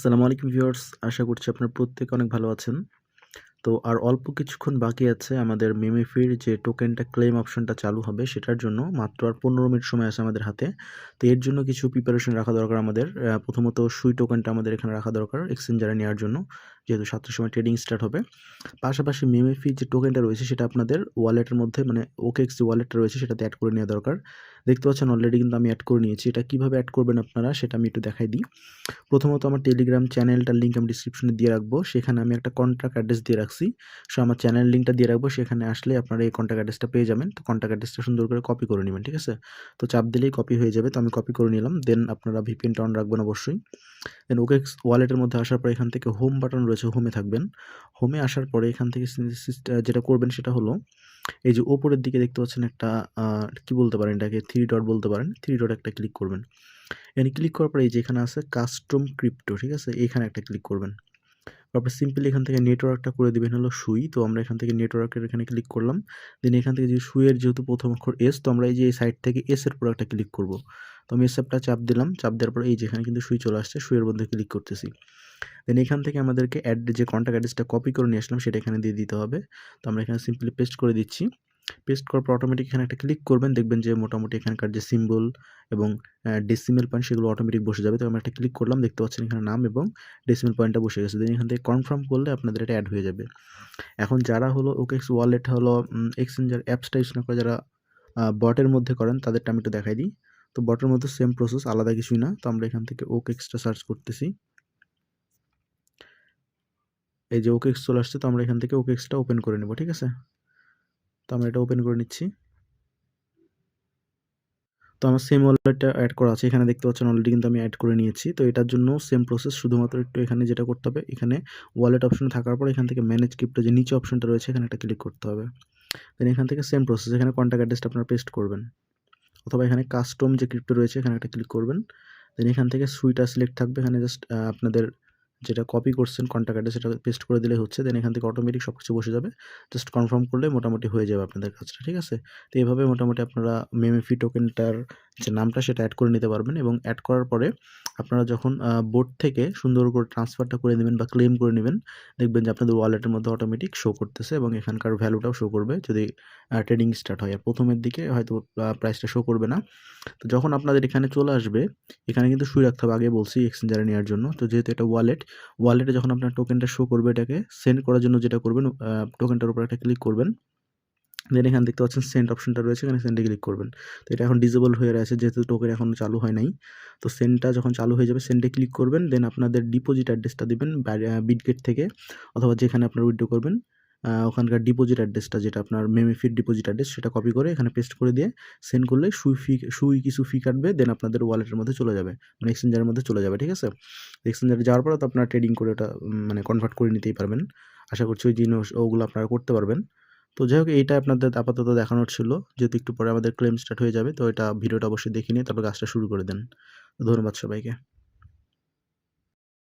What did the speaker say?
আসসালামু আলাইকুম ভিউয়ার্স, আশা করছি আপনার প্রত্যেকে অনেক ভালো আছেন। তো আর অল্প কিছুক্ষণ বাকি আছে আমাদের মেমিফির যে টোকেনটা ক্লেম অপশনটা চালু হবে সেটার জন্য, মাত্র আর পনেরো মিনিট সময় আছে আমাদের হাতে। তো এর জন্য কিছু প্রিপারেশন রাখা দরকার আমাদের। প্রথমত সুই টোকেনটা আমাদের এখানে রাখা দরকার এক্সচেঞ্জারে নেওয়ার জন্য। যেহেতু সাতটার সময় ট্রেডিং স্টার্ট হবে। পাশাপাশি মেমিফি যে টোকেনটা রয়েছে সেটা আপনাদের ওয়ালেটের মধ্যে মানে ওকেক্স যে ওয়ালেটটা রয়েছে সেটাতে অ্যাড করে নেওয়া দরকার। দেখতে পাচ্ছেন অলরেডি কিন্তু আমি অ্যাড করে নিয়েছি। এটা কীভাবে অ্যাড করবেন আপনারা সেটা আমি একটু দেখাই দিই। প্রথমত আমার টেলিগ্রাম চ্যানেলটার লিঙ্ক আমি ডিসক্রিপশনে দিয়ে রাখব। সেখানে আমি একটা কন্ট্যাক্ট অ্যাড্রেস দিয়ে রাখছি। সো আমার চ্যানেল লিঙ্কটা দিয়ে রাখব। সেখানে আসলে আপনারা এই কন্ট্যাক্ট অ্যাড্রেসটা পেয়ে যাবেন। তো কন্ট্যাক্ট অ্যাড্রেসটা সুন্দর করে কপি করে নেবেন, ঠিক আছে? তো চাপ দিলেই কপি হয়ে যাবে। তো আমি কপি করে নিলাম। দেন আপনারা ভিপিএনটা অন রাখবেন অবশ্যই। দেন ওকে ওয়ালেটের মধ্যে আসার পর এখান থেকে হোম বাটন রয়েছে হোমে থাকবেন। হোমে আসার পরে এখান থেকে যেটা করবেন সেটা হলো, এই যে ওপরের দিকে দেখতে পাচ্ছেন একটা কি বলতে পারেন এটাকে? থ্রি ডট বলতে পারেন। থ্রি ডট একটা ক্লিক করবেন। এখানে ক্লিক করার পরে এই যে এখানে আছে কাস্টম ক্রিপ্টো ঠিক আছে? এখানে একটা ক্লিক করবেন। তারপর সিম্পলি এখান থেকে নেটওয়ার্কটা করে দেবেন, হলো সুই। তো আমরা এখান থেকে নেটওয়ার্কের এখানে ক্লিক করলাম। দেন এখান থেকে যে সুইয়ের যেহেতু প্রথম অক্ষর এস তো আমরা এই যে এই সাইড থেকে এস এর উপর একটা ক্লিক করব। তো আমি এস অ্যাপটা চাপ দিলাম। চাপ দেওয়ার পর এই যেখানে কিন্তু সুই চলে আসছে, সুইয়ের মধ্যে ক্লিক করতেছি। দেন এখান থেকে আমাদেরকে অ্যাড যে কন্ট্যাক্ট অ্যাড্রেসটা কপি করে নিয়ে আসলাম, সেটা এখানে দিয়ে দিতে হবে। তো আমরা এখানে সিম্পলি পেস্ট করে দিচ্ছি। পেস্ট করার পর অটোমেটিক এখানে একটা ক্লিক করবেন, দেখবেন যে মোটামুটি এখানকার যে সিম্বল এবং ডেসিমেল পয়েন্ট সেগুলো অটোমেটিক বসে যাবে। তো আমরা একটা ক্লিক করলাম, দেখতে পাচ্ছেন এখানে নাম এবং ডেসিমেল পয়েন্টটা বসে গেছে। দেন এখান থেকে কনফার্ম করলে আপনাদের এটা অ্যাড হয়ে যাবে। এখন যারা হলো ওকেক্স ওয়ালেট হলো এক্সচেঞ্জার অ্যাপসটা ইউজ না করে যারা বটের মধ্যে করেন, তাদেরটা আমি একটু দেখাই দিই। তো বটের মধ্যে সেম প্রসেস আলাদা কিছুই না। তো আমরা এখান থেকে ওকেক্সটা সার্চ করতেছি। এই যে ওকেক্স চলে আসছে, তো আমরা এখান থেকে ওকেক্সটা ওপেন করে নেব, ঠিক আছে? তো আমরা এটা ওপেন করে নিচ্ছি। তো আমার সেম ওয়ালেটটা অ্যাড করা আছে, এখানে দেখতে পাচ্ছেন অলরেডি কিন্তু আমি অ্যাড করে নিয়েছি। তো এটার জন্য সেম প্রসেস শুধুমাত্র একটু এখানে যেটা করতে হবে, এখানে ওয়ালেট অপশনে থাকার পর এখান থেকে ম্যানেজ ক্রিপ্টো যে নিচে অপশনটা রয়েছে, এখানে একটা ক্লিক করতে হবে। দেন এখান থেকে সেম প্রসেস এখানে কন্ট্যাক্ট অ্যাড্রেসটা আপনারা পেস্ট করবেন। অথবা এখানে কাস্টম যে ক্রিপ্টো রয়েছে, এখানে একটা ক্লিক করবেন। দেন এখান থেকে সুইটা সিলেক্ট থাকবে, এখানে জাস্ট আপনাদের যেটা কপি করছেন কন্ট্যাক্ট অ্যাড্রেস সেটা পেস্ট করে দিলে হচ্ছে দেন এখান থেকে অটোমেটিক সব কিছু বসে যাবে। জাস্ট কনফার্ম করলে মোটামুটি হয়ে যাবে আপনাদের কাজটা, ঠিক আছে? তো এইভাবে মোটামুটি আপনারা মেমেফি টোকেনটার যে নামটা সেটা অ্যাড করে নিতে পারবেন এবং অ্যাড করার পরে আপনারা যখন বোর্ড থেকে সুন্দর করে ট্রান্সফারটা করে নেবেন বা ক্লেম করে নেবেন, দেখবেন যে আপনাদের ওয়ালেটের মধ্যে অটোমেটিক শো করতেছে এবং এখানকার ভ্যালুটাও শো করবে। যদি ট্রেডিং স্টার্ট হয়। আর প্রথমের দিকে হয়তো প্রাইসটা শো করবে না। তো যখন আপনাদের এখানে চলে আসবে, এখানে কিন্তু শুয়ে রাখতে হবে, আগে বলছি এক্সচেঞ্জারে নেওয়ার জন্য। তো যেহেতু এটা ওয়ালেট ওয়ালেটে যখন আপনার টোকেনটা শো করবে এটাকে সেন্ড করার জন্য যেটা করবেন টোকেনটার উপর একটা ক্লিক করবেন। দেন এখানে দেখতে পাচ্ছেন সেন্ড অপশনটা রয়েছে, এখানে সেন্ডে ক্লিক করবেন। তো এটা এখন ডিজেবল হয়ে রয়েছে যেহেতু টোকেন এখনও চালু হয় নাই। তো সেন্ডটা যখন চালু হয়ে যাবে সেন্ডে ক্লিক করবেন দেন আপনাদের ডিপোজিট অ্যাড্রেসটা দিবেন বিটগেট থেকে, অথবা যেখানে আপনার উইথড্র করবেন। ওখানকার ডিপোজিট অ্যাড্রেসটা যেটা আপনার মেমিফির ডিপোজিট অ্যাড্রেস সেটা কপি করে এখানে পেস্ট করে দিয়ে সেন্ড করলে সুই ফি সুই কিছু ফি কাটবে দেন আপনাদের ওয়ালেটের মধ্যে চলে যাবে মানে এক্সচেঞ্জারের মধ্যে চলে যাবে, ঠিক আছে? এক্সচেঞ্জারে যাওয়ার পরে তো আপনারা ট্রেডিং করে ওটা মানে কনভার্ট করে নিতেই পারবেন। আশা করছি ওই জিনিস, ওগুলো আপনারা করতে পারবেন। তো যাই হোক, এইটা আপনাদের আপাতত দেখানোর ছিল। যেহেতু একটু পরে আমাদের ক্লেম স্টার্ট হয়ে যাবে, তো এটা ভিডিওটা অবশ্যই দেখে নিয়ে তারপর কাজটা শুরু করে দেন। ধন্যবাদ সবাইকে।